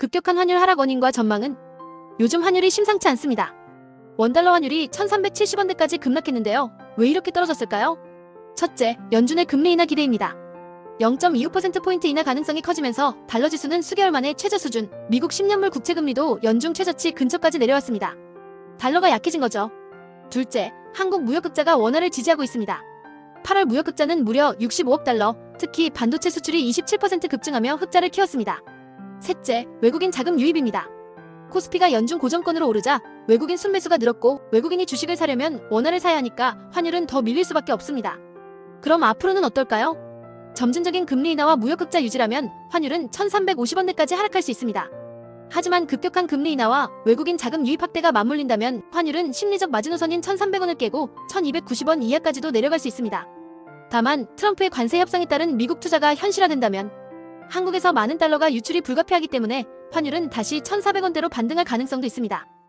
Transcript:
급격한 환율 하락 원인과 전망은 요즘 환율이 심상치 않습니다. 원달러 환율이 1370원대까지 급락했는데요. 왜 이렇게 떨어졌을까요? 첫째, 연준의 금리 인하 기대입니다. 0.25%포인트 인하 가능성이 커지면서 달러 지수는 수개월 만에 최저 수준, 미국 10년물 국채 금리도 연중 최저치 근처까지 내려왔습니다. 달러가 약해진 거죠. 둘째, 한국 무역극자가 원화를 지지하고 있습니다. 8월 무역극자는 무려 65억 달러, 특히 반도체 수출이 27% 급증하며 흑자를 키웠습니다. 셋째, 외국인 자금 유입입니다. 코스피가 연중 고정권으로 오르자 외국인 순매수가 늘었고 외국인이 주식을 사려면 원화를 사야 하니까 환율은 더 밀릴 수밖에 없습니다. 그럼 앞으로는 어떨까요? 점진적인 금리 인하와 무역극자 유지라면 환율은 1350원대까지 하락할 수 있습니다. 하지만 급격한 금리 인하와 외국인 자금 유입 확대가 맞물린다면 환율은 심리적 마지노선인 1300원을 깨고 1290원 이하까지도 내려갈 수 있습니다. 다만 트럼프의 관세 협상에 따른 미국 투자가 현실화된다면 한국에서 많은 달러가 유출이 불가피하기 때문에 환율은 다시 1400원대로 반등할 가능성도 있습니다.